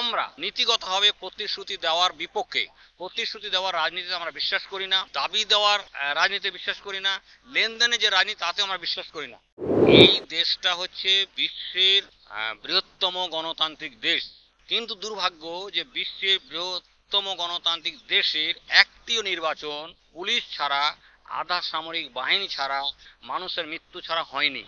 আমরা নীতিগতভাবে প্রতিশ্রুতি দেওয়ার বিপক্ষে, প্রতিশ্রুতি দেওয়ার রাজনীতিতে আমরা বিশ্বাস করি না, দাবি দেওয়ার রাজনীতিতে বিশ্বাস করি না লেনদেনে যে রাজনীতি তাতে আমরা বিশ্বাস করি না। এই দেশটা হচ্ছে বিশ্বের বৃহত্তম গণতান্ত্রিক দেশ। কিন্তু দুর্ভাগ্য যে বিশ্বের বৃহত্তম গণতান্ত্রিক দেশের একটিও নির্বাচন পুলিশ ছাড়া, আধা সামরিক বাহিনী ছাড়া, মানুষের মৃত্যু ছাড়া হয়নি।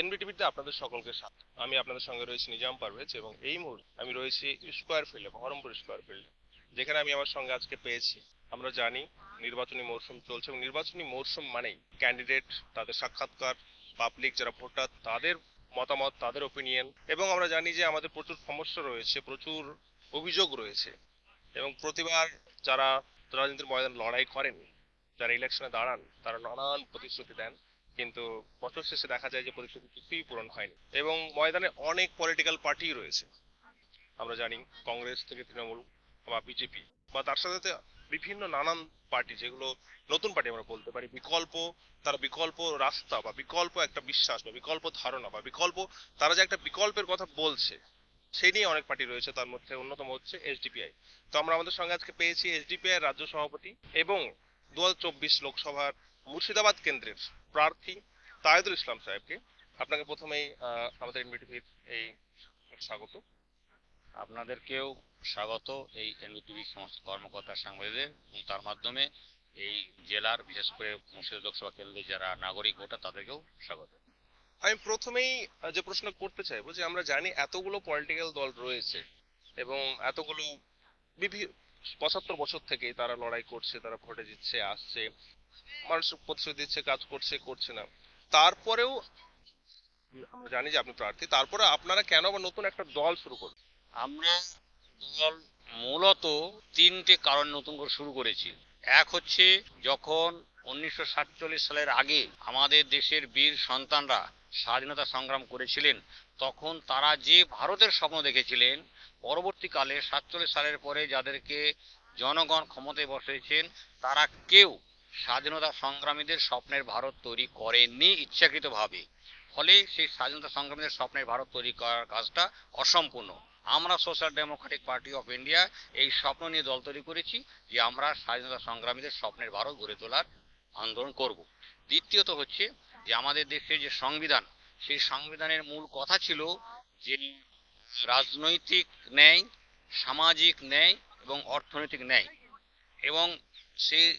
এনবিটিভিতে আপনাদের সকলকে স্বাগত। আমি আপনাদের সঙ্গে রয়েছি নিজাম পারভেজ এবং এই মুহূর্তে আমি রয়েছি স্কোয়ার ফিল্ডে, বহরমপুর স্কোয়ার ফিল্ডে। যেখানে আমি আমার সঙ্গে আজকে পেয়েছি, আমরা জানি নির্বাচনী মরশুম চলছে এবং নির্বাচনী মরশুম মানেই ক্যান্ডিডেট তাদের সাক্ষাৎকার পাবলিক যারা ভোটার, তাদের মতামত, তাদের ওপিনিয়ন এবং আমরা জানি যে আমাদের প্রচুর সমস্যা রয়েছে, প্রচুর অভিযোগ রয়েছে এবং প্রতিবার যারা রাজনীতির ময়দানে লড়াই করেন, যারা ইলেকশনে দাঁড়ান, তারা নানান প্রতিশ্রুতি দেন। কিন্তু বছর শেষে দেখা যায় যে প্রতিশ্রুতি কিছুই পূরণ হয়নি। এবং ময়দানে অনেক পলিটিক্যাল পার্টি রয়েছে। আমরা জানি কংগ্রেস থেকে তৃণমূল বা বিজেপি বা তার সাথে সাথে বিভিন্ন নানান পার্টি যেগুলো নতুন পার্টি আমরা বলতে পারি। বিকল্প, তারা বিকল্প রাস্তা বা বিকল্প একটা বিশ্বাস বা বিকল্প ধারণা বা বিকল্প, তারা যে একটা বিকল্পের কথা বলছে, সেই নিয়ে অনেক পার্টি রয়েছে। তার মধ্যে অন্যতম হচ্ছে এসডিপিআই তো আমরা আমাদের সঙ্গে আজকে পেয়েছি এসডিপিআই রাজ্য সভাপতি এবং দু হাজার চব্বিশ লোকসভার মুর্শিদাবাদ কেন্দ্রের প্রার্থী তায়েদুল ইসলাম সাহেবকে আপনাকে প্রথমেই আমাদের এনবিটিভির এই স্বাগত। আপনাদেরকেও স্বাগত এই এনবিটিভি সমস্ত কর্মকর্তা সাংবাদিকদের এবং তার মাধ্যমে এই জেলার, বিশেষ করে মুর্শিদাবাদ লোকসভা কেন্দ্রের যারা নাগরিক ভোটার তাদেরকেও স্বাগত। আমি প্রথমেই যে প্রশ্ন করতে চাইব যে আমরা জানি এতগুলো পলিটিক্যাল দল রয়েছে এবং এতগুলো পঁচাত্তর বছর থেকে তারা লড়াই করছে, তারা ভোটে দিচ্ছে আসছে। মানুষ প্রতিশ্রুতি দিচ্ছে, কাজ করছে করছে না। তারপরেও, আমরা জানি যে আপনি প্রার্থী, তারপরে আপনারা কেন আবার নতুন একটা দল শুরু করলেন আমরা দল মূলত তিনটে কারণ নতুন করে শুরু করেছি। এক হচ্ছে যখন উনিশশো সাতচল্লিশ সালের আগে আমাদের দেশের বীর সন্তানরা স্বাধীনতা সংগ্রাম করেছিলেন, তখন তারা যে ভারতের স্বপ্ন দেখেছিলেন পরবর্তীকালে সাতচল্লিশ সালের পরে যাদেরকে জনগণ ক্ষমতায় বসেছেন, তারা কেউ স্বাধীনতা সংগ্রামীদের স্বপ্নের ভারত তৈরি করেননি ইচ্ছাকৃতভাবে। ফলে সেই স্বাধীনতা সংগ্রামীদের স্বপ্নের ভারত তৈরি করার কাজটা অসম্পূর্ণ। আমরা Social Democratic Party of India এই স্বপ্ন নিয়ে দল তৈরি করেছি যে আমরা স্বাধীনতা সংগ্রামীদের স্বপ্নের ভারত গড়ে তোলার আন্দোলন করব। দ্বিতীয়ত হচ্ছে যে আমাদের দেশের যে সংবিধান, সেই সংবিধানের মূল কথা ছিল যে রাজনৈতিক ন্যায়, সামাজিক ন্যায় এবং অর্থনৈতিক ন্যায়। এবং সেই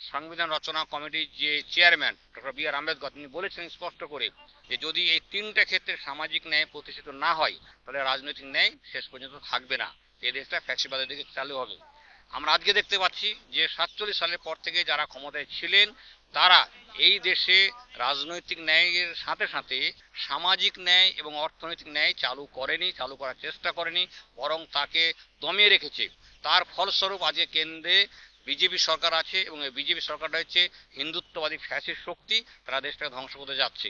সংবিধান রচনা কমিটির যে chairman, doctor B R Ambedkar, তিনি বলেছেন স্পষ্ট করে যে যদি এই তিনটা ক্ষেত্রে সামাজিক ন্যায় প্রতিষ্ঠিত না হয়, তাহলে রাজনৈতিক ন্যায় শেষ পর্যন্ত থাকবে না। এই দেশটা ফ্যাসিবাদের দিকে চালু হবে। আমরা আজকে দেখতে পাচ্ছি যে সাতচল্লিশ সালের পর থেকে যারা ক্ষমতায় ছিলেন, তারা এই দেশে রাজনৈতিক ন্যায়ের সাথে সাথে সামাজিক ন্যায় এবং অর্থনৈতিক ন্যায় চালু করেনি, চালু করার চেষ্টা করেনি, বরং তাকে দমিয়ে রেখেছে। তার ফলস্বরূপ আজকে কেন্দ্রে বিজেপি সরকার আছে এবং এই বিজেপি সরকারটা হচ্ছে হিন্দুত্ববাদী ফ্যাসিস্ট শক্তি, তারা দেশটাকে ধ্বংস করতে যাচ্ছে।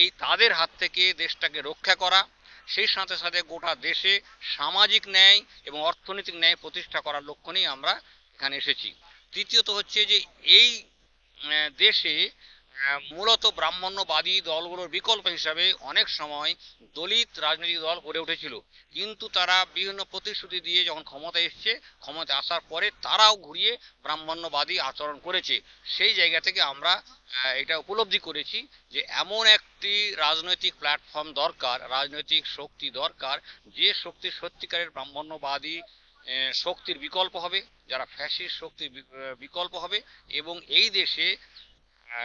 এই তাদের হাত থেকে দেশটাকে রক্ষা করা সেই সাথে সাথে গোটা দেশে সামাজিক ন্যায় এবং অর্থনৈতিক ন্যায় প্রতিষ্ঠা করার লক্ষ্য নিয়ে আমরা এখানে এসেছি। তৃতীয়ত হচ্ছে যে এই দেশে মূলত ব্রাহ্মণ্যবাদী দলগুলোর বিকল্প হিসাবে অনেক সময় দলিত রাজনৈতিক দল গড়ে উঠেছিল। কিন্তু তারা বিভিন্ন প্রতিশ্রুতি দিয়ে যখন ক্ষমতা এসছে ক্ষমতা আসার পরে তারাও ঘুরিয়ে ব্রাহ্মণ্যবাদী আচরণ করেছে। সেই জায়গা থেকে আমরা এটা উপলব্ধি করেছি যে এমন একটি রাজনৈতিক প্ল্যাটফর্ম দরকার, রাজনৈতিক শক্তি দরকার, যে শক্তি সত্যিকারের ব্রাহ্মণ্যবাদী শক্তির বিকল্প হবে, যারা ফ্যাসিস্ট শক্তির বিকল্প হবে এবং এই দেশে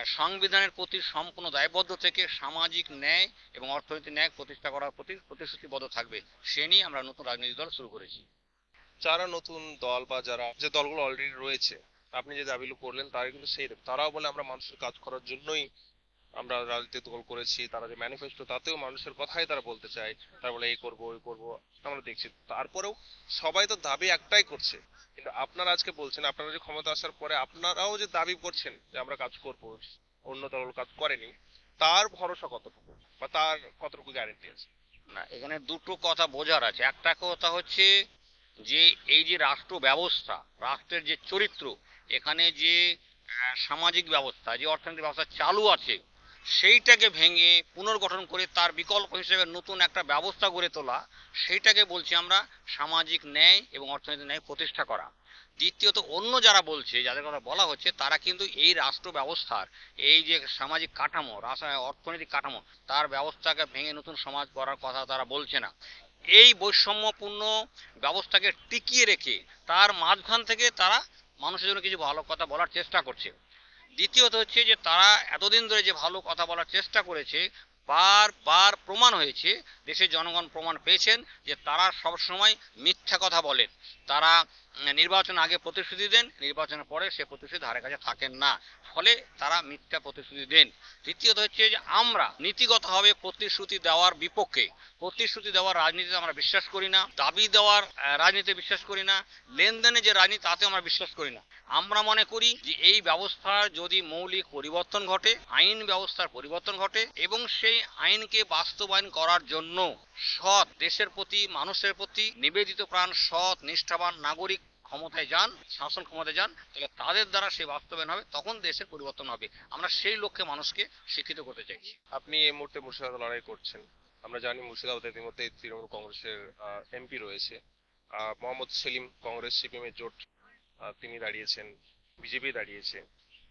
সংবিধানের প্রতি সম্পূর্ণ দায়বদ্ধ থেকে সামাজিক ন্যায় এবং অর্থনৈতিক ন্যায় প্রতিষ্ঠা করার প্রতি প্রতিশ্রুতিবদ্ধ থাকবে। সে নিয়ে আমরা নতুন রাজনৈতিক দল শুরু করেছি। যারা নতুন দল বা যারা যে দলগুলো অলরেডি রয়েছে, আপনি যে দাবিগুলো করলেন, তারা কিন্তু সেই, তারাও বলে আমরা মানুষের কাজ করার জন্যই আমরা রাজনীতি দল করেছি, তারা যে ম্যানিফেস্টো তাতেও মানুষের কথাই তারা বলতে চায়, তারা বলে এই করব, ওই করব, আমরা দেখছি। তারপরেও সবাই তো দাবি একটাই করছে। কিন্তু আপনারা আজকে বলছেন, আপনারা যে ক্ষমতা আসার পরে আপনারাও যে দাবি করছেন যে আমরা কাজ করব, অন্য দল কাজ করেনি, তার ভরসা কতটুকু? বা তার কতটুকু গ্যারেন্টি আছে? না, এখানে দুটো কথা বোঝার আছে। একটা কথা হচ্ছে যে, এই যে রাষ্ট্র ব্যবস্থা, রাষ্ট্রের যে চরিত্র, এখানে যে সামাজিক ব্যবস্থা, যে অর্থনৈতিক ব্যবস্থা চালু আছে সেইটাকে ভেঙে পুনর্গঠন করে তার বিকল্প হিসেবে নতুন একটা ব্যবস্থা গড়ে তোলা, সেইটাকে বলছি আমরা সামাজিক ন্যায় এবং অর্থনৈতিক ন্যায় প্রতিষ্ঠা করা। দ্বিতীয়ত অন্য যারা বলছে, যাদের কথা বলা হচ্ছে, তারা কিন্তু এই রাষ্ট্র ব্যবস্থার, এই যে সামাজিক কাঠামো অর্থনৈতিক কাঠামো, তার ব্যবস্থাকে ভেঙে নতুন সমাজ করার কথা তারা বলছে না। এই বৈষম্যপূর্ণ ব্যবস্থাকে টিকিয়ে রেখে তার মাঝখান থেকে তারা মানুষের জন্য কিছু ভালো কথা বলার চেষ্টা করছে। দ্বিতীয়ত হচ্ছে যে তারা এতদিন ধরে যে ভালো কথা বলার চেষ্টা করেছে বারবার প্রমাণ হয়েছে, দেশের জনগণ প্রমাণ পেয়েছেন যে তারা সবসময় মিথ্যা কথা বলেন। তারা নির্বাচন আগে প্রতিশ্রুতি দেন নির্বাচনের পরে সে প্রতিশ্রুতি ধারে কাছে থাকেন না। ফলে তারা মিথ্যা প্রতিশ্রুতি দেন। তৃতীয়ত হচ্ছে যে আমরা নীতিগতভাবে প্রতিশ্রুতি দেওয়ার বিপক্ষে প্রতিশ্রুতি দেওয়ার রাজনীতিতে আমরা বিশ্বাস করি না দাবি দেওয়ার আহ, রাজনীতিতে বিশ্বাস করি না লেনদেনে যে রাজনীতি তাতে আমরা বিশ্বাস করি না। আমরা মনে করি যে এই ব্যবস্থার যদি মৌলিক পরিবর্তন ঘটে আইন ব্যবস্থার পরিবর্তন ঘটে এবং সেই আইনকে বাস্তবায়ন করার জন্য সৎ দেশের প্রতি মানুষের প্রতি নিবেদিত প্রাণ সৎ নিষ্ঠাবান নাগরিক ক্ষমতায় যান, শাসন ক্ষমতায় যান, তাহলে তাদের দ্বারা সে বাস্তবায়ন হবে, তখন দেশের পরিবর্তন হবে। আমরা সেই লক্ষ্যে মানুষকে শিক্ষিত করতে চাইছি। আপনি এই মুহূর্তে মুর্শিদাবাদ লড়াই করছেন। আমরা জানি মুর্শিদাবাদে ইতিমধ্যে তৃণমূল কংগ্রেসের এমপি রয়েছে। মোহাম্মদ সেলিম কংগ্রেস সিপিএম এর জোট তিনি দাঁড়িয়েছেন, বিজেপি দাঁড়িয়েছে।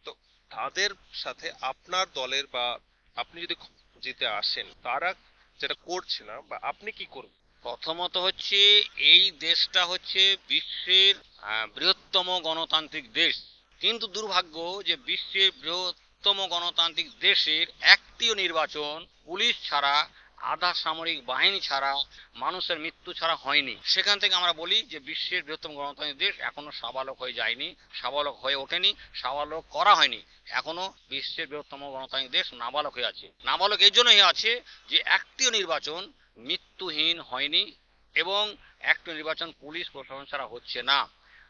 তো তাদের সাথে আপনার দলের বা আপনি যদি জিতে আসেন, তারা যেটা করছে না, বা আপনি কি করবেন? প্রথমত হচ্ছে এই দেশটা হচ্ছে বিশ্বের বৃহত্তম গণতান্ত্রিক দেশ। কিন্তু দুর্ভাগ্য যে বিশ্বের বৃহত্তম গণতান্ত্রিক দেশের একটিও নির্বাচন পুলিশ ছাড়া, আধা সামরিক বাহিনী ছাড়া, মানুষের মৃত্যু ছাড়া হয়নি। সেখান থেকে আমরা বলি যে বিশ্বের বৃহত্তম গণতান্ত্রিক দেশ এখনও সাবালক হয়ে যায়নি, সাবালক হয়ে ওঠেনি, সাবালক করা হয়নি। এখনও বিশ্বের বৃহত্তম গণতান্ত্রিক দেশ নাবালক হয়ে আছে। নাবালক এই জন্য হয়ে আছে যে একটিও নির্বাচন মৃত্যুহীন হয়নি এবং একটু নির্বাচন পুলিশ প্রশাসন ছাড়া হচ্ছে না।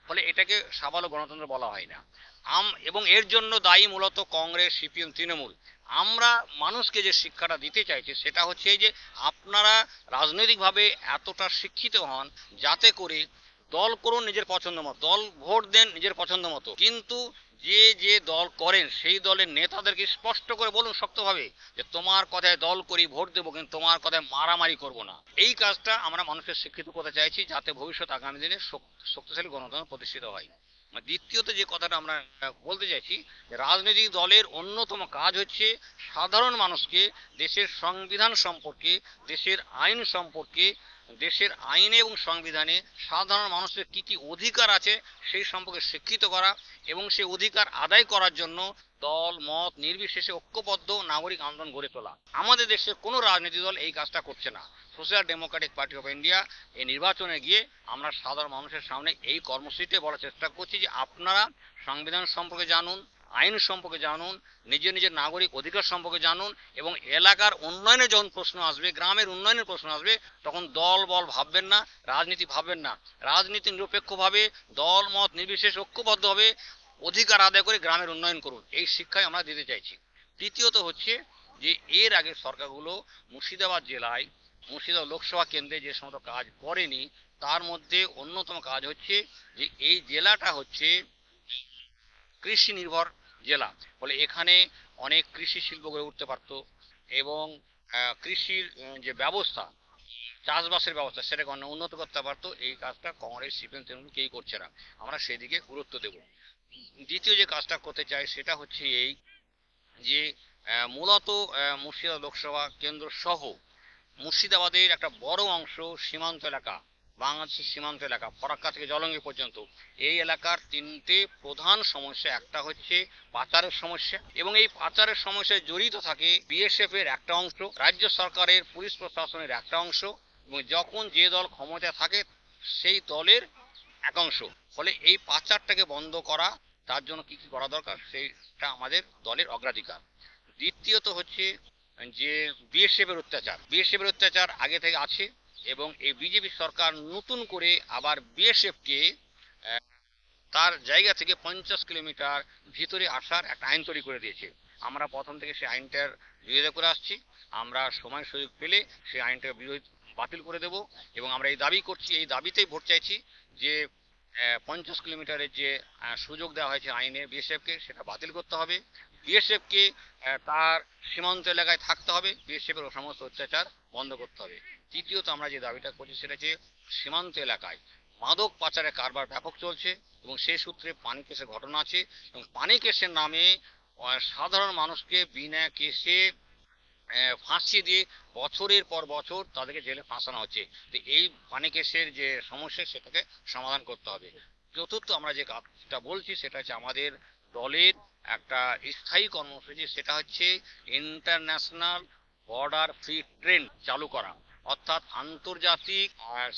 ফলে এটাকে সাবালক গণতন্ত্র বলা হয় না। আম এবং এর জন্য দায়ী মূলত কংগ্রেস, সিপিএম, তৃণমূল। আমরা মানুষকে যে শিক্ষাটা দিতে চাইছি সেটা হচ্ছে যে আপনারা রাজনৈতিকভাবে এতটা শিক্ষিত হন যাতে করে দল করুন নিজের পছন্দ মতো, দল ভোট দেন নিজের পছন্দ মতো। কিন্তু যে যে দল করেন, সেই দলের নেতাদেরকে স্পষ্ট করে বলুন শক্তভাবে যে, তোমার কথায় দল করি, ভোট দেবো, কিন্তু তোমার কথায় মারামারি করব না। এই কাজটা আমরা মানুষের শিক্ষিত করতে চাইছি, যাতে ভবিষ্যৎ আগামী দিনে শক- শক্তিশালী গণতন্ত্র প্রতিষ্ঠিত হয়। দ্বিতীয়ত যে কথাটা আমরা বলতে চাইছি রাজনৈতিক দলের অন্যতম কাজ হচ্ছে সাধারণ মানুষকে দেশের সংবিধান সম্পর্কে, দেশের আইন সম্পর্কে দেশের আইনে এবং সংবিধানে সাধারণ মানুষের কি কী অধিকার আছে সেই সম্পর্কে শিক্ষিত করা এবং সেই অধিকার আদায় করার জন্য দল, মত, নির্বিশেষে ঐক্যবদ্ধ নাগরিক আন্দোলন গড়ে তোলা। আমাদের দেশের কোনো রাজনৈতিক দল এই কাজটা করছে না। Social Democratic Party of India এই নির্বাচনে গিয়ে আমরা সাধারণ মানুষের সামনে এই কর্মসূচিতে বলার চেষ্টা করছি যে আপনারা সংবিধান সম্পর্কে জানুন আইন সম্পর্কে জানুন, নিজের নিজের নাগরিক অধিকার সম্পর্কে জানুন এবং এলাকার উন্নয়নে যখন প্রশ্ন আসবে, গ্রামের উন্নয়নের প্রশ্ন আসবে, তখন দল বল ভাববেন না, রাজনীতি ভাববেন না। রাজনীতি নিরপেক্ষভাবে দল, মত, নির্বিশেষ ঐক্যবদ্ধভাবে অধিকার আদায় করে গ্রামের উন্নয়ন করুন। এই শিক্ষাই আমরা দিতে চাইছি। তৃতীয়ত হচ্ছে যে, এর আগে সরকারগুলো মুর্শিদাবাদ জেলায়, মুর্শিদাবাদ লোকসভা কেন্দ্রে যে সমস্ত কাজ করেনি, তার মধ্যে অন্যতম কাজ হচ্ছে যে, এই জেলাটা হচ্ছে কৃষি নির্ভর জেলা। ফলে এখানে অনেক কৃষি শিল্প গড়ে উঠতে পারত এবং কৃষির যে ব্যবস্থা, চাষবাসের ব্যবস্থা, সেটাকে অনেক উন্নত করতে পারতো, এই কাজটা কংগ্রেস, সিপিএম, তৃণমূল কেই করছে না। আমরা সেদিকে গুরুত্ব দেব। দ্বিতীয় যে কাজটা করতে চাই, সেটা হচ্ছে এই যে মূলত মুর্শিদাবাদ লোকসভা কেন্দ্র সহ মুর্শিদাবাদের একটা বড় অংশ সীমান্ত এলাকা। বাংলাদেশের সীমান্ত এলাকা, ফরাক্কা থেকে জলঙ্গি পর্যন্ত। এই এলাকার তিনটে প্রধান সমস্যা, একটা হচ্ছে পাচারের সমস্যা এবং এই পাচারের সমস্যায় জড়িত থাকে বিএসএফ এর একটা অংশ, রাজ্য সরকারের, পুলিশ প্রশাসনের একটা অংশ এবং যখন যে দল ক্ষমতায় থাকে সেই দলের এক অংশ। ফলে এই পাচারটাকে বন্ধ করা, তার জন্য কি কি করা দরকার সেইটা আমাদের দলের অগ্রাধিকার। দ্বিতীয়ত হচ্ছে যে বিএসএফ এর অত্যাচার। বিএসএফ এর অত্যাচার আগে থেকে আছে এবং এই বিজেপি সরকার নতুন করে আবার বিএসএফকে তার জায়গা থেকে পঞ্চাশ কিলোমিটার ভিতরে আসার একটা আইন তৈরি করে দিয়েছে। আমরা প্রথম থেকে সেই আইনটার বিরোধিতা করে আসছি। আমরা সময় সুযোগ পেলে সেই আইনটার বিরোধী বাতিল করে দেব এবং আমরা এই দাবি করছি, এই দাবিতেই ভোট চাইছি যে পঞ্চাশ কিলোমিটারের যে সুযোগ দেওয়া হয়েছে আইনে বিএসএফকে, সেটা বাতিল করতে হবে। বিএসএফকে তার সীমান্ত এলাকায় থাকতে হবে। বিএসএফ এর সমস্ত অত্যাচার বন্ধ করতে হবে। তৃতীয়ত আমরা যে দাবিটা করছি সেটা হচ্ছে সীমান্ত এলাকায় মাদক পাচারের কারবার ব্যাপক চলছে এবং সেই সূত্রে পানি কেসের ঘটনা আছে এবং পানি কেসের নামে সাধারণ মানুষকে বিনা কেসে ফাঁসিয়ে দিয়ে বছরের পর বছর তাদেরকে জেলে ফাঁসানো হচ্ছে। তো এই পানি কেসের যে সমস্যা, সেটাকে সমাধান করতে হবে। চতুর্থ আমরা যে কাজটা বলছি, সেটা হচ্ছে আমাদের দলের একটা স্থায়ী কর্মসূচি, সেটা হচ্ছে ইন্টারন্যাশনাল বর্ডার ফ্রি ট্রেন চালু করা। অর্থাৎ আন্তর্জাতিক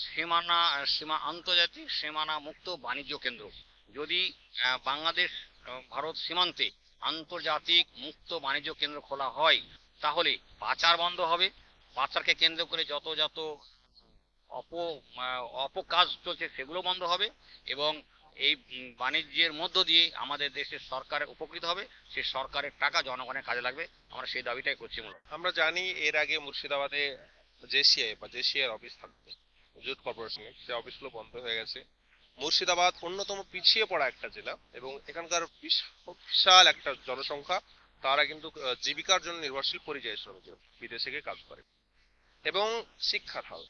সীমানা সীমা আন্তর্জাতিক সীমানা মুক্ত বাণিজ্য কেন্দ্র। যদি বাংলাদেশ ভারত সীমান্তে আন্তর্জাতিক মুক্ত বাণিজ্য কেন্দ্র খোলা হয়, তাহলে পাচার বন্ধ হবে। পাচারকে কেন্দ্র করে যত যত অপ অপকাজ চলছে সেগুলো বন্ধ হবে এবং এই বাণিজ্যের মধ্য দিয়ে আমাদের দেশের সরকার উপকৃত হবে। সেই সরকারের টাকা জনগণের কাজে লাগবে। আমরা সেই দাবিটাই করছি মূলত। আমরা জানি এর আগে মুর্শিদাবাদে জেসিআই বা জেসিআই অফিস থাকতো জুট কর্পোরেশনের সে অফিসগুলো বন্ধ হয়ে গেছে। মুর্শিদাবাদ অন্যতম পিছিয়ে পড়া একটা জেলা এবং এখানকার বিশাল একটা জনসংখ্যা, তারা কিন্তু জীবিকার জন্য নির্ভরশীল পরিযায়ী শ্রমিক বিদেশে গিয়ে কাজ করে। এবং শিক্ষার হাল,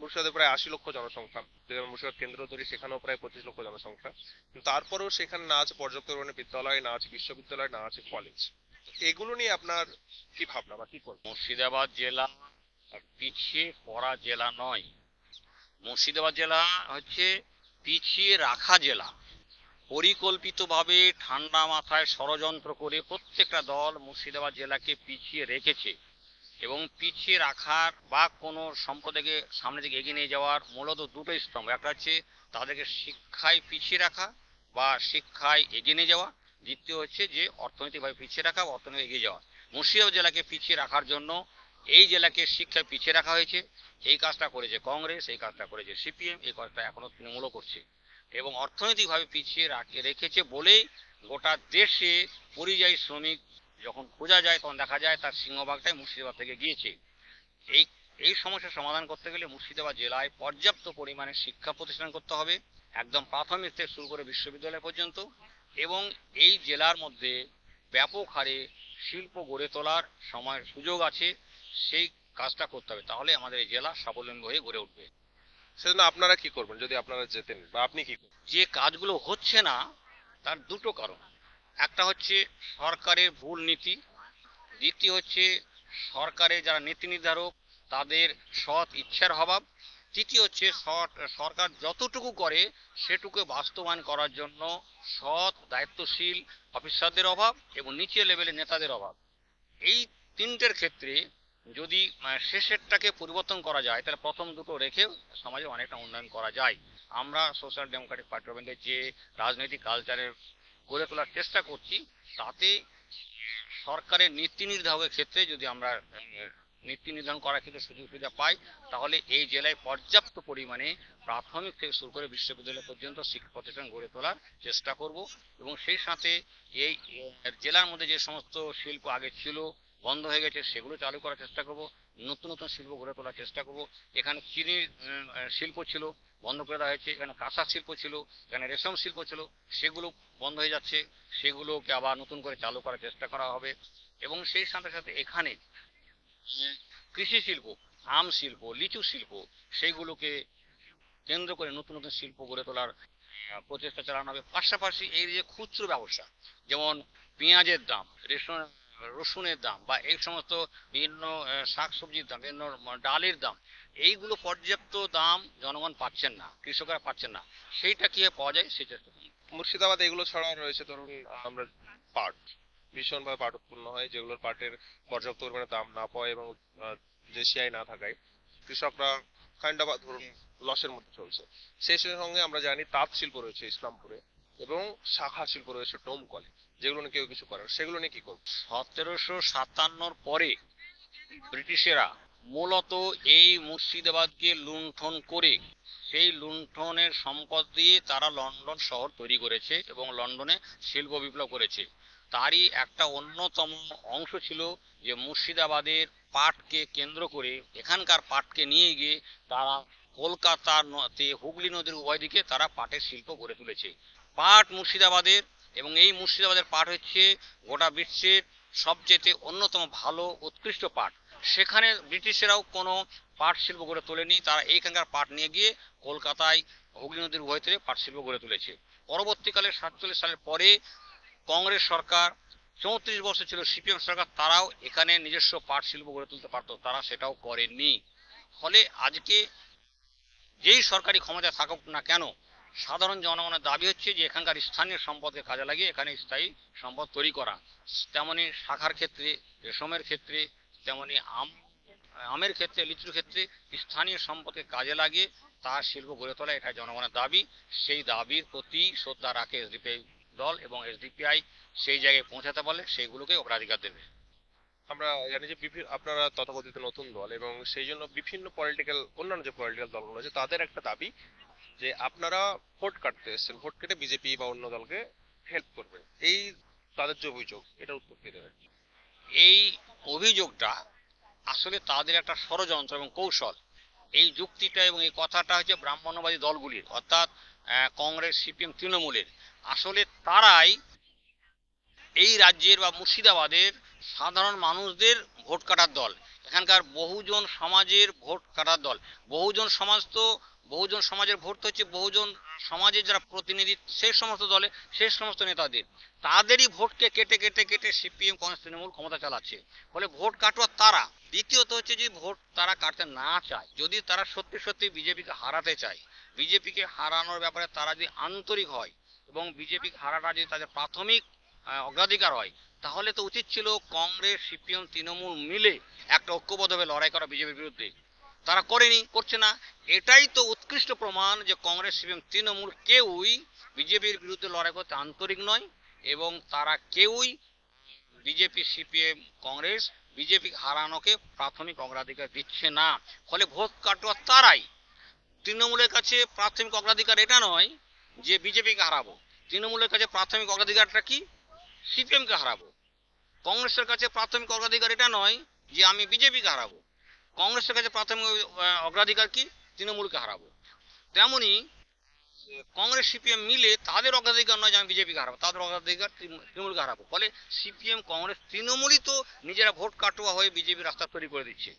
মুর্শিদাবাদে প্রায় আশি লক্ষ জনসংখ্যা আমরা মুর্শিদাবাদ কেন্দ্র ধরি সেখানেও প্রায় পঁচিশ লক্ষ জনসংখ্যা। তারপরেও সেখানে না আছে পর্যাপ্ত পরিমাণে বিদ্যালয়, না আছে বিশ্ববিদ্যালয়, না আছে কলেজ এগুলো নিয়ে আপনার কি ভাবনা বা কি করবেন? মুর্শিদাবাদ জেলা পিছিয়ে পড়া জেলা নয়। মুর্শিদাবাদ জেলা হচ্ছে পিছিয়ে রাখা জেলা। পরিকল্পিতভাবে ঠান্ডা মাথায় ষড়যন্ত্র করে প্রত্যেকটা দল মুর্শিদাবাদ জেলাকে পিছিয়ে রেখেছে এবং পিছিয়ে রাখার বা কোনো সম্প্রদায়কে সামনে দিকে এগিয়ে নিয়ে যাওয়ার মূলত দুটো স্তম্ভ। একটা হচ্ছে তাদেরকে শিক্ষায় পিছিয়ে রাখা বা শিক্ষায় এগিয়ে নিয়ে যাওয়া। দ্বিতীয় হচ্ছে যে অর্থনৈতিকভাবে পিছিয়ে রাখা বা অর্থনৈতিক এগিয়ে যাওয়া। মুর্শিদাবাদ জেলাকে পিছিয়ে রাখার জন্য এই জেলাকে শিক্ষায় পিছিয়ে রাখা হয়েছে। এই কাজটা করেছে কংগ্রেস, এই কাজটা করেছে সিপিএম, এই কাজটা এখনও তৃণমূলও করছে। এবং অর্থনৈতিকভাবে পিছিয়ে রাখ- রেখেছে বলেই গোটা দেশে পরিযায়ী শ্রমিক যখন খোঁজা যায়, তখন দেখা যায় তার সিংহভাগটাই মুর্শিদাবাদ থেকে গিয়েছে। এই এই সমস্যার সমাধান করতে গেলে মুর্শিদাবাদ জেলায় পর্যাপ্ত পরিমাণে শিক্ষা প্রতিষ্ঠান করতে হবে, একদম প্রাথমিক থেকে শুরু করে বিশ্ববিদ্যালয় পর্যন্ত। এবং এই জেলার মধ্যে ব্যাপক হারে শিল্প গড়ে তোলার সময় সুযোগ আছে। সেই কাজটা করতে হবে তাহলে আমাদের এই জেলা স্বাবলম্বী হয়ে গড়ে উঠবে। সেজন্য আপনারা কি করবেন যদি আপনারা যেতেন বা আপনি কি করবেন? যে কাজগুলো হচ্ছে না তার দুটো কারণ। একটা হচ্ছে সরকারের ভুল নীতি দ্বিতীয় হচ্ছে সরকারের যারা নীতি নির্ধারক তাদের সৎ ইচ্ছার অভাব। তৃতীয় হচ্ছে সরকার যতটুকু করে সেটুকু বাস্তবায়ন করার জন্য সৎ দায়িত্বশীল অফিসারদের অভাব এবং নিচে লেভেলের নেতাদের অভাব। এই তিনটের ক্ষেত্রে যদি শেষেরটাকে পরিবর্তন করা যায়, তাহলে প্রথম দুটো রেখে সমাজে অনেকটা উন্নয়ন করা যায়। আমরা সোশ্যাল ডেমোক্রেটিক পার্টি অফ ইন্ডিয়ার যে রাজনৈতিক কালচারের গড়ে তোলার চেষ্টা করছি, তাতে সরকারের নীতি নির্ধারকের ক্ষেত্রে যদি আমরা নীতি নির্ধারণ করার ক্ষেত্রে সুযোগ সুবিধা পাই, তাহলে এই জেলায় পর্যাপ্ত পরিমাণে প্রাথমিক থেকে শুরু করে বিশ্ববিদ্যালয় পর্যন্ত শিক্ষা প্রতিষ্ঠান গড়ে তোলার চেষ্টা করব এবং সেই সাথে এই জেলার মধ্যে যে সমস্ত শিল্প আগে ছিল বন্ধ হয়ে গেছে, সেগুলো চালু করার চেষ্টা করব, নতুন নতুন শিল্প গড়ে তোলার চেষ্টা করব। এখানে চিনির শিল্প ছিল, বন্ধ করে দেওয়া হয়েছে। এখানে কাঁসা শিল্প ছিল, এখানে রেশম শিল্প ছিল, সেগুলো বন্ধ হয়ে যাচ্ছে। সেগুলোকে আবার নতুন করে চালু করার চেষ্টা করা হবে। এবং সেই সাথে সাথে এখানে কৃষি শিল্প, আম শিল্প, লিচু শিল্প সেইগুলোকে কেন্দ্র করে নতুন নতুন শিল্প গড়ে তোলার প্রচেষ্টা চালানো হবে। পাশাপাশি এই যে খুচরো ব্যবসা, যেমন পেঁয়াজের দাম রেশন রসুনের দাম বা এই সমস্ত বিভিন্ন শাক সবজির দাম, বিভিন্ন ডালের দাম, এইগুলো পর্যাপ্ত দাম জনগণ পাচ্ছেন না, কৃষকরা পাচ্ছেন না। সেইটা কি পাওয়া যায়? সেটা মুর্শিদাবাদ এগুলো ছাড়াও রয়েছে, ধরুন, আমরা পাট, ভীষণভাবে পাট উৎপন্ন হয়, যেগুলোর পাটের পর্যাপ্ত পরিমাণে দাম না পাওয়া এবং জেসিআই না থাকায়। কৃষকরা কাইন্ড ধরুন, লসের মধ্যে চলছে। সেই সঙ্গে আমরা জানি তাঁত শিল্প রয়েছে ইসলামপুরে এবং শাখা শিল্প রয়েছে ডোমকলে। যেগুলো নিয়ে কেউ কিছু করে সেগুলো নিয়ে কি করব? সতেরোশো সাতান্নর পরে ব্রিটিশেরা মূলত এই মুর্শিদাবাদকে লুণ্ঠন করে, সেই লুণ্ঠনের সম্পদ দিয়ে তারা লন্ডন শহর তৈরি করেছে এবং লন্ডনে শিল্প বিপ্লব করেছে। তারই একটা অন্যতম অংশ ছিল যে মুর্শিদাবাদের পাটকে কেন্দ্র করে, এখানকার পাটকে নিয়ে গিয়ে তারা কলকাতার হুগলি নদীর উভয় দিকে তারা পাটের শিল্প গড়ে তুলেছে। পাট মুর্শিদাবাদের এবং এই মুর্শিদাবাদের পাট হচ্ছে গোটা বিশ্বের সবচেয়ে অন্যতম ভালো, উৎকৃষ্ট পাট সেখানে ব্রিটিশেরাও কোনো পাট শিল্প গড়ে তোলেনি। তারা এইখানকার পাট নিয়ে গিয়ে কলকাতায় হুগলি নদীর উভয় তীরে পাট শিল্প গড়ে তুলেছে। পরবর্তীকালে সাতচল্লিশ সালের পরে কংগ্রেস সরকার, চৌত্রিশ বছর ছিল সিপিএম সরকার, তারাও এখানে নিজস্ব পাট শিল্প গড়ে তুলতে পারতো। তারা সেটাও করেনি। ফলে আজকে যেই সরকারি ক্ষমতায় থাকুক না কেন সাধারণ জনগণের দাবি হচ্ছে যে এখানকার স্থানীয় সম্পদকে কাজে লাগিয়ে এখানে স্থায়ী সম্পদ তৈরি করা। তেমনি শাখার ক্ষেত্রে, রেশমের ক্ষেত্রে, তেমনি আম, আমের ক্ষেত্রে, লিচুর ক্ষেত্রে স্থানীয় সম্পদকে কাজে লাগিয়ে তার শিল্প গড়ে তোলা এটা জনগণের দাবি। সেই দাবির প্রতি শ্রদ্ধা রাখে এসডিপিআই দল এবং এসডিপিআই। সেই জায়গায় পৌঁছাতে পারলে সেইগুলোকে অগ্রাধিকার দেবে। আমরা জানি যে বিভিন্ন আপনারা তথাকথিত নতুন দল এবং সেই জন্য বিভিন্ন পলিটিক্যাল অন্যান্য যে পলিটিক্যাল দলগুলো আছে, তাদের একটা দাবি যে আপনারা ভোট কাটতে এসেছেন, ভোট কেটে বিজেপি বা অন্য দলকে হেল্প করবে। এই তাদের যে অভিযোগ এটা উত্তর দেবেন? এই অভিযোগটা আসলে তাদের একটা ষড়যন্ত্র এবং কৌশল। এই যুক্তিটা এবং এই কথাটা হচ্ছে ব্রাহ্মণ্যবাদী দলগুলির, অর্থাৎ কংগ্রেস, সিপিএম, তৃণমূলের। আসলে তারাই এই রাজ্যের বা মুর্শিদাবাদের সাধারণ মানুষদের ভোট কাটার দল। এখানকার বহুজন সমাজের ভোট কাটার দল। বহুজন সমাজ তো, বহুজন সমাজের ভোট তো হচ্ছে বহুজন সমাজের যারা প্রতিনিধি সেই সমস্ত দলে সেই সমস্ত নেতাদের। তাদেরই ভোটকে কেটে কেটে কেটে সিপিএম, কংগ্রেস, তৃণমূল ক্ষমতা চালাচ্ছে। ফলে ভোট কাটোয়া তারা, দ্বিতীয়ত হচ্ছে যে ভোট তারা কাটতে না চায়, যদি তারা সত্যি সত্যি বিজেপিকে হারাতে চায়, বিজেপিকে হারানোর ব্যাপারে তারা যদি আন্তরিক হয় এবং বিজেপি হারাটা যদি তাদের প্রাথমিক অগ্রাধিকার হয়। তাহলে তো উচিত ছিল কংগ্রেস, সিপিএম, তৃণমূল মিলে একটা ঐক্যবদ্ধভাবে লড়াই করা বিজেপির বিরুদ্ধে। তারা করেনি, করছে না। এটাই তো উৎকৃষ্ট প্রমাণ যে কংগ্রেস, সিপিএম, তৃণমূল কেউই বিজেপির বিরুদ্ধে লড়াই করতে আন্তরিক নয় এবং তারা কেউই বিজেপি, সিপিএম, কংগ্রেস, বিজেপি হারানোকে প্রাথমিক অগ্রাধিকার দিচ্ছে না। ফলে ভোট কাটোয়া তারাই। তৃণমূলের কাছে প্রাথমিক অগ্রাধিকার এটা নয় যে বিজেপিকে হারাবো। তৃণমূলের কাছে প্রাথমিক অগ্রাধিকারটা কি? সিপিএমকে হারাবো। কংগ্রেসের কাছে প্রাথমিক অগ্রাধিকার এটা নয় যে আমি বিজেপিকে হারাবো। কংগ্রেসের কাছে প্রাথমিক অগ্রাধিকার কি? তৃণমূলকে হারাবো। তেমনি, কংগ্রেস, সিপিএম মিলে তাদের অগ্রাধিকার নয় যে আমি বিজেপিকে হারাবো। তাদের অগ্রাধিকার তৃণমূলকে হারাবো। ফলে সিপিএম, কংগ্রেস তৃণমূলই তো নিজেরা ভোট কাটোয়া হয়ে বিজেপি রাস্তা তৈরি করে দিচ্ছে।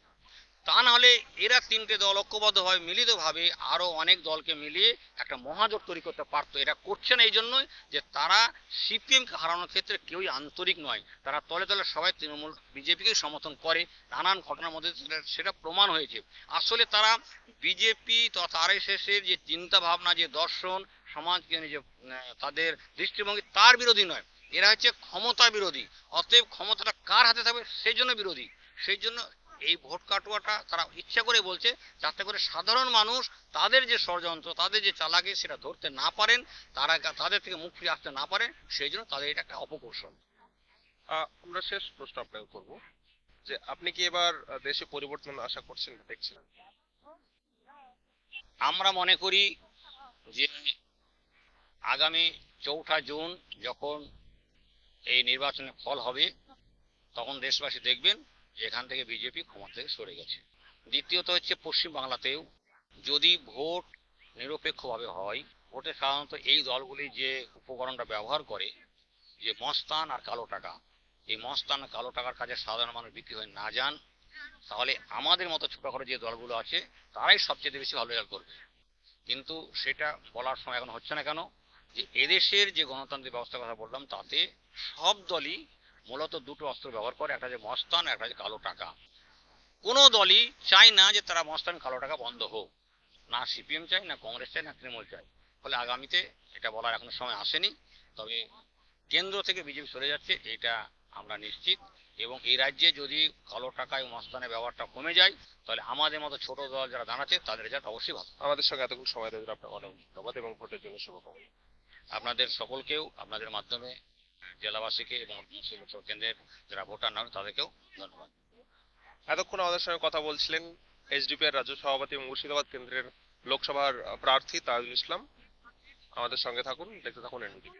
তা না হলে এরা তিনটে দল ঐক্যবদ্ধভাবে মিলিতভাবে আরও অনেক দলকে মিলিয়ে একটা মহাজোট তৈরি করতে পারতো। এরা করছে না এই জন্যই যে তারা সিপিএমকে হারানোর ক্ষেত্রে কেউই আন্তরিক নয়। তারা তলে তলে সবাই তৃণমূল বিজেপিকে সমর্থন করে। নানান ঘটনার মধ্যে সেটা- প্রমাণ হয়েছে। আসলে তারা বিজেপি তথা আর এস এর যে চিন্তা ভাবনা যে দর্শন, সমাজকে যে তাদের দৃষ্টিভঙ্গি, তার বিরোধী নয়। এরা হচ্ছে ক্ষমতা বিরোধী। অতএব ক্ষমতাটা কার হাতে থাকবে সেই জন্য বিরোধী। সেই জন্য এই ভোট কাটুয়াটা তারা ইচ্ছা করে বলছে যাতে করে সাধারণ মানুষ তাদের যে ষড়যন্ত্র তাদের যে চালাকি সেটা ধরতে না পারেন তারা তাদের থেকে মুখ ফিরে আসতে না পারেন সেই জন্য তাদের এটা একটা অপকৌশল। আমরা শেষ প্রশ্ন আপনাকে করব যে আপনি কি এবার দেশে পরিবর্তন আশা করছেন দেখছেন? আমরা মনে করি যে আগামী চৌঠা জুন যখন এই নির্বাচনের ফল হবে তখন দেশবাসী দেখবেন যে এখান থেকে বিজেপি ক্ষমতা থেকে সরে গেছে। দ্বিতীয়ত হচ্ছে পশ্চিম বাংলাতেও যদি ভোট নিরপেক্ষভাবে হয়, ভোটে সাধারণত এই দলগুলি যে উপকরণটা ব্যবহার করে, যে মস্তান আর কালো টাকা, এই মস্তান আর কালো টাকার কাজে সাধারণ মানুষ বিক্রি হয়ে না যান, তাহলে আমাদের মতো ছোটখাটো যে দলগুলো আছে, তারাই সবচেয়ে বেশি ভালো রেজাল্ট করবে। কিন্তু সেটা বলার সময় এখন হচ্ছে না কেন? যে এদেশের যে গণতান্ত্রিক ব্যবস্থার কথা বললাম, তাতে সব দলই মূলত দুটো অস্ত্র ব্যবহার করে একটা যে মস্তান একটা যে কালো টাকা। কোনো দলই চায় না যে তারা মস্তান কালো টাকা বন্ধ হোক। না সিপিএম চায় না কংগ্রেস চায় না তৃণমূল চায়। ফলে আগামীতে এটা বলার এখনও সময় আসেনি। তবে কেন্দ্র থেকে বিজেপি সরে যাচ্ছে এটা আমরা নিশ্চিত। এবং এই রাজ্যে যদি কালো টাকা এবং মস্তানের ব্যবহারটা কমে যায় তাহলে আমাদের মতো ছোট দল যারা দাঁড়াচ্ছে তাদের রেজাল্ট অবশ্যই ভালো। আমাদের সঙ্গে এতক্ষণ সময় দেওয়ার জন্য আপনাকে অনেক ধন্যবাদ এবং ভোটের জন্য শুভকামনা। আপনাদের সকলকেও আপনাদের মাধ্যমে জেলাবাসীকে এবং কেন্দ্রের যারা ভোটার নাম তাদেরকেও ধন্যবাদ। এতক্ষণ আমাদের সঙ্গে কথা বলছিলেন এসডিপি এর রাজ্য সভাপতি এবং মুর্শিদাবাদ কেন্দ্রের লোকসভার প্রার্থী তাজুল ইসলাম। আমাদের সঙ্গে থাকুন, দেখতে থাকুন এনডিপি।